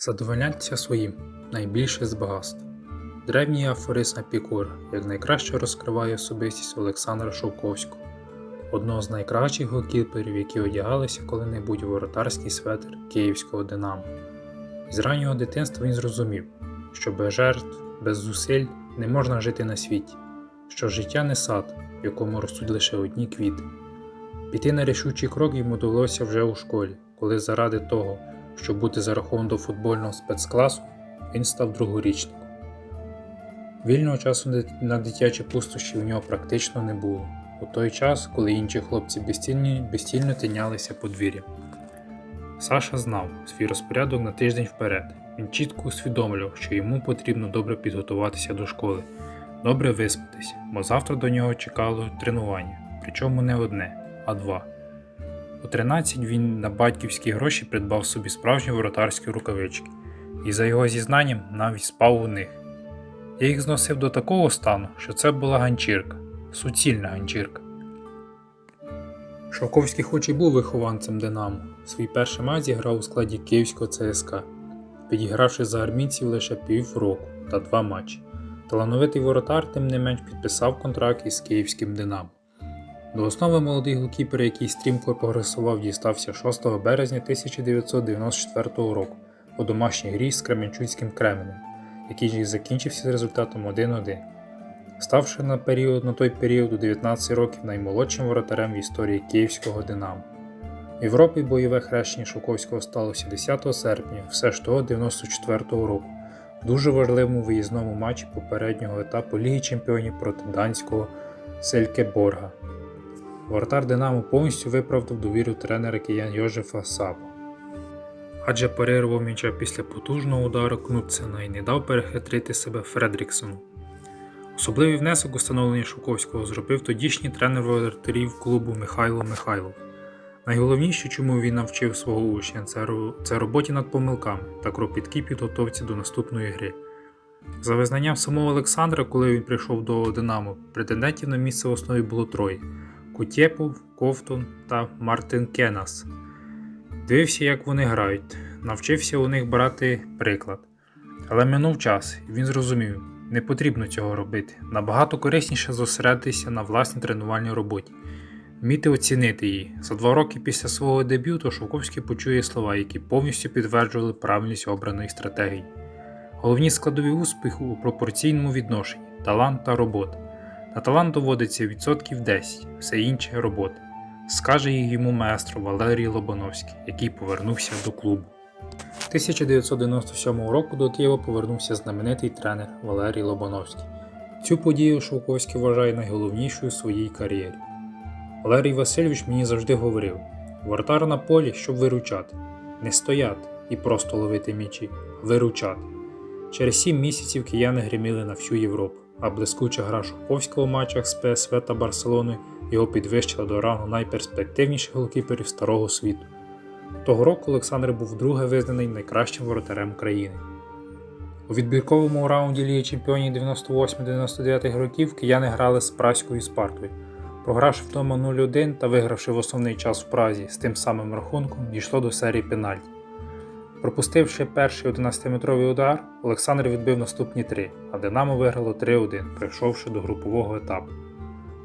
Задовольняться своїм найбільше з багатств. Древній афоризм Епікура як найкраще розкриває особистість Олександра Шовковського, одного з найкращих голкіперів, які одягалися коли-небудь у воротарський светр київського Динамо. З раннього дитинства він зрозумів, що без жертв, без зусиль не можна жити на світі, що життя не сад, в якому ростуть лише одні квіти. Піти на рішучий крок йому довелося вже у школі, коли заради того, щоб бути зарахованим до футбольного спецкласу, він став другорічником. Вільного часу на дитячі пустощі у нього практично не було, у той час, коли інші хлопці безцільні, безцільно тинялися подвір'ям. Саша знав свій розпорядок на тиждень вперед. Він чітко усвідомлював, що йому потрібно добре підготуватися до школи, добре виспатися, бо завтра до нього чекало тренування, причому не одне, а два. У 13 він на батьківські гроші придбав собі справжні воротарські рукавички, і за його зізнанням навіть спав у них. Я їх зносив до такого стану, що це була ганчірка, суцільна ганчірка. Шовковський хоч і був вихованцем Динамо, свій перший матч зіграв у складі Київського ЦСКА, підігравши за армійців лише півроку та два матчі. Талановитий воротар, тим не менш, підписав контракт із київським Динамо. До основи молодий голкіпер, який стрімко прогресував, дістався 6 березня 1994 року у домашній грі з Кременчуцьким Кременем, який закінчився з результатом 1-1, ставши на, період, на той період у 19 років наймолодшим воротарем в історії київського Динамо. В Європі бойове хрещення Шовковського сталося 10 серпня, все ж того 94 року, дуже важливому виїзному матчі попереднього етапу Ліги Чемпіонів проти данського Селькеборга. Воротар Динамо повністю виправдав довіру тренера киян Йожефа Сапо. Адже парирував м'яча після потужного удару Кнутсена і не дав перехитрити себе Фредріксону. Особливий внесок у становлення Шуковського зробив тодішній тренер воротарів клубу Михайло Михайлов. Найголовніше, чому він навчив свого учня, це роботі над помилками та кропіткій підготовці до наступної гри. За визнанням самого Олександра, коли він прийшов до Динамо, претендентів на місце в основі було троє: Кутєпов, Ковтун та Мартин Кенас. Дивився, як вони грають, навчився у них брати приклад. Але минув час, і він зрозумів, не потрібно цього робити. Набагато корисніше зосередитися на власній тренувальній роботі, вміти оцінити її. За два роки після свого дебюту Шовковський почує слова, які повністю підтверджували правильність обраної стратегії. Головні складові успіху у пропорційному відношенні талант та робота. На талант доводиться відсотків 10, все інше робота, скаже їй йому маестро Валерій Лобановський, який повернувся до клубу. 1997 року до Києва повернувся знаменитий тренер Валерій Лобановський. Цю подію Шовковський вважає найголовнішою у своїй кар'єрі. Валерій Васильович мені завжди говорив: воротар на полі, щоб виручати, не стояти і просто ловити м'ячі, виручати. Через сім місяців кияни гриміли на всю Європу, а блискуча гра Шовковського в матчах з ПСВ та Барселоною його підвищила до рангу найперспективніших голкіперів старого світу. Того року Олександр був вдруге визнаний найкращим воротарем країни. У відбірковому раунді Ліги Чемпіонів 98-99 років кияни грали з Праською Спартою. Програвши вдома 0-1 та вигравши в основний час в Празі з тим самим рахунком, дійшло до серії пенальті. Пропустивши перший 11-метровий удар, Олександр відбив наступні три, а Динамо виграло 3-1, прийшовши до групового етапу.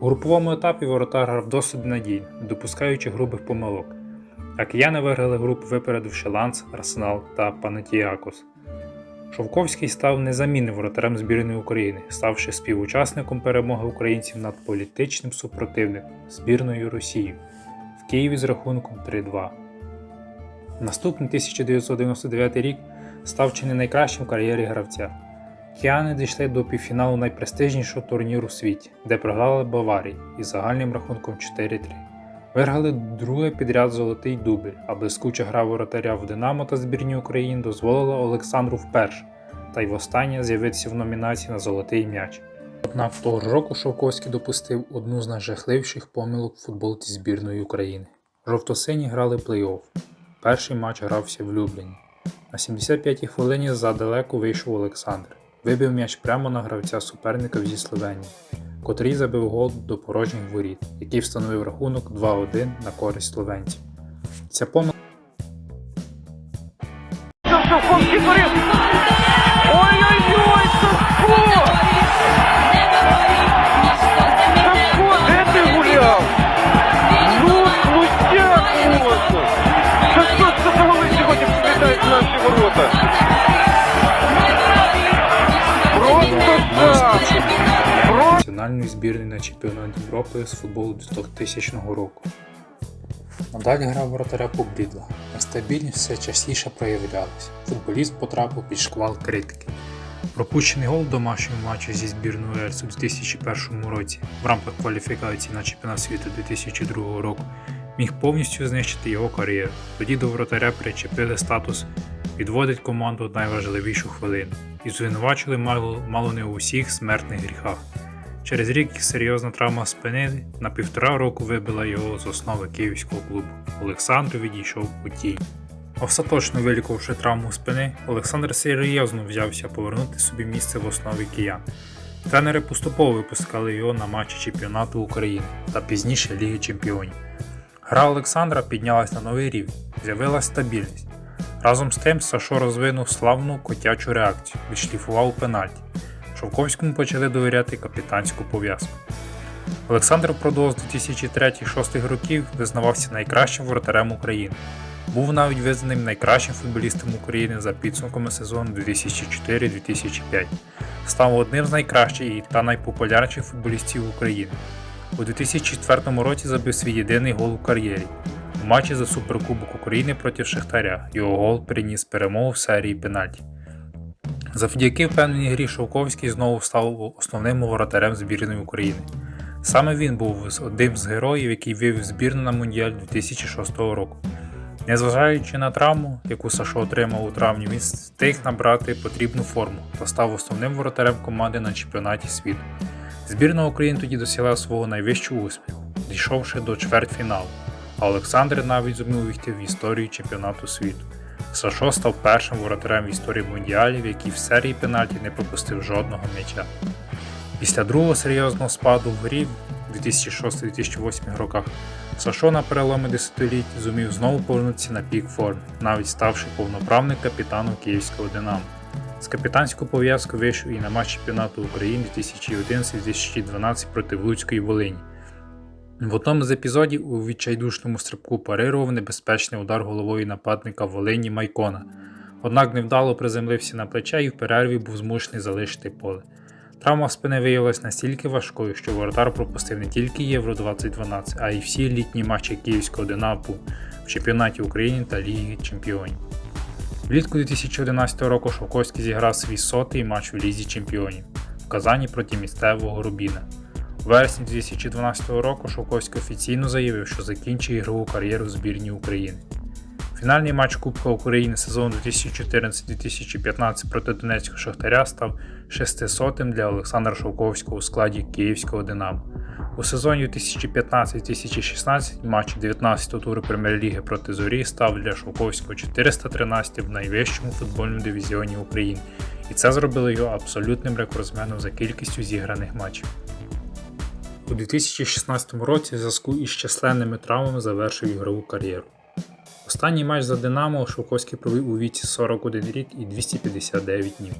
У груповому етапі воротар грав досить надійно, допускаючи грубих помилок. А кияни виграли групу, випередивши Ланс, Арсенал та Панатіакос. Шовковський став незамінним воротарем збірної України, ставши співучасником перемоги українців над політичним супротивником збірною Росії в Києві з рахунком 3-2. Наступний 1999 рік став чи не найкращим в кар'єрі гравця. Кіани дійшли до півфіналу найпрестижнішого турніру у світі, де програли Баварії із загальним рахунком 4-3. Виграли друге підряд золотий дубль, а блискуча гра воротаря в Динамо та збірні України дозволила Олександру вперше та й востаннє з'явитися в номінації на золотий м'яч. Однак того року Шовковський допустив одну з найжахливіших помилок в футболці збірної України. Жовто-сині грали плей-офф. Перший матч грався в Любліні. На 75-й хвилині задалеку вийшов Олександр. Вибив м'яч прямо на гравця суперника зі Словенії, котрий забив гол до порожніх воріт, який встановив рахунок 2-1 на користь словенців. Ця національної збірної на чемпіонат Європи з футболу 2000 року. Надалі гра воротаря поблідла, нестабільність все частіше проявлялась. Футболіст потрапив під шквал критики. Пропущений гол в домашньому матчі зі збірною Уельсу у 2001 році в рамках кваліфікації на чемпіонат світу 2002 року міг повністю знищити його кар'єру. Тоді до воротаря причепили статус відводить команду в найважливішу хвилину і звинувачили мало, мало не у всіх смертних гріхах. Через рік серйозна травма спини на півтора року вибила його з основи київського клубу. Олександр відійшов у тінь. Остаточно вилікувавши травму спини, Олександр серйозно взявся повернути собі місце в основі киян. Тренери поступово випускали його на матчі чемпіонату України та пізніше Ліги Чемпіонів. Гра Олександра піднялась на новий рівень, з'явилась стабільність. Разом з тим Сашо розвинув славну котячу реакцію, відшліфував пенальті. Шовковському почали довіряти капітанську пов'язку. Олександр впродовж 2003-2006 років визнавався найкращим воротарем України. Був навіть визнаним найкращим футболістом України за підсумками сезону 2004-2005. Став одним з найкращих та найпопулярніших футболістів України. У 2004 році забив свій єдиний гол у кар'єрі. У матчі за Суперкубок України проти Шахтаря його гол приніс перемогу в серії пенальті. Завдяки впевненій грі Шовковський знову став основним воротарем збірної України. Саме він був одним з героїв, який вивів збірну на Мундіаль 2006 року. Незважаючи на травму, яку Сашо отримав у травні, він встиг набрати потрібну форму та став основним воротарем команди на чемпіонаті світу. Збірна України тоді досягла свого найвищого успіху, дійшовши до чвертьфіналу, а Олександр навіть зумів увійти в історію чемпіонату світу. Сашо став першим воротарем в історії мундіалів, який в серії пенальті не пропустив жодного м'яча. Після другого серйозного спаду в грі в 2006-2008 роках Сашо на переломі десятиліть зумів знову повернутися на пік форми, навіть ставши повноправним капітаном київського Динамо. З капітанською пов'язкою вийшов і на матч чемпіонату України 2011-2012 проти Луцької Волині. В одному з епізодів у відчайдушному стрибку парирував небезпечний удар головою нападника Волині Майкона, однак невдало приземлився на плече і в перерві був змушений залишити поле. Травма спини виявилась настільки важкою, що воротар пропустив не тільки Євро 2012, а й всі літні матчі Київського Динамо в чемпіонаті України та Ліги Чемпіонів. Влітку 2011 року Шовковський зіграв свій сотий матч у Лізі Чемпіонів в Казані проти місцевого Рубіна. Вересні 2012 року Шовковський офіційно заявив, що закінчує ігрову кар'єру в збірні України. Фінальний матч Кубка України сезону 2014-2015 проти Донецького Шахтаря став 600-тим для Олександра Шовковського у складі Київського Динамо. У сезоні 2015-2016 матч 19-го туру Прем'єр-ліги проти Зорі став для Шовковського 413 в найвищому футбольному дивізіоні України, і це зробило його абсолютним рекордсменом за кількістю зіграних матчів. У 2016 році в зв'язку із численними травмами завершив ігрову кар'єру. Останній матч за Динамо Шовковський провів у віці 41 рік і 259 днів.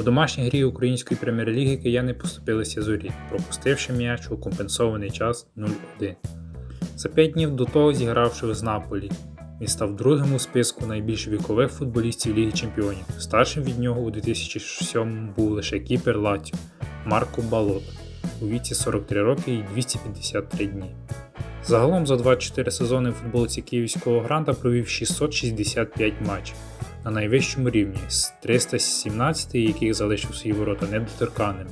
У домашній грі Української прем'єр-ліги кияни поступилися зорі, пропустивши м'яч у компенсований час 0-1. За 5 днів до того зігравши з Наполі. Він став другим у списку найбільш вікових футболістів Ліги Чемпіонів. Старшим від нього у 2007 був лише кіпер Латіо Марко Балот у віці 43 роки і 253 дні. Загалом за 24 сезони в футболці Київського гранта провів 665 матчів на найвищому рівні з 317 яких залишив свої ворота недоторканими.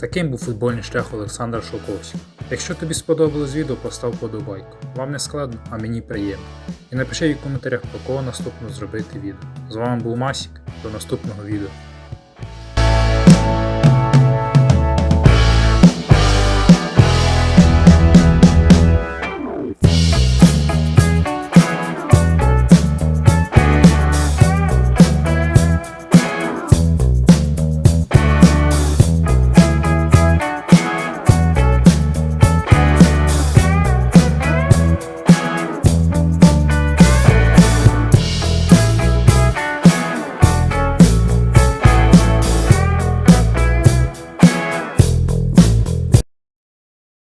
Таким був футбольний шлях Олександра Шовковського. Якщо тобі сподобалось відео, постав подобайку. Вам не складно, а мені приємно. І напиши в коментарях, про кого наступно зробити відео. З вами був Масік, до наступного відео.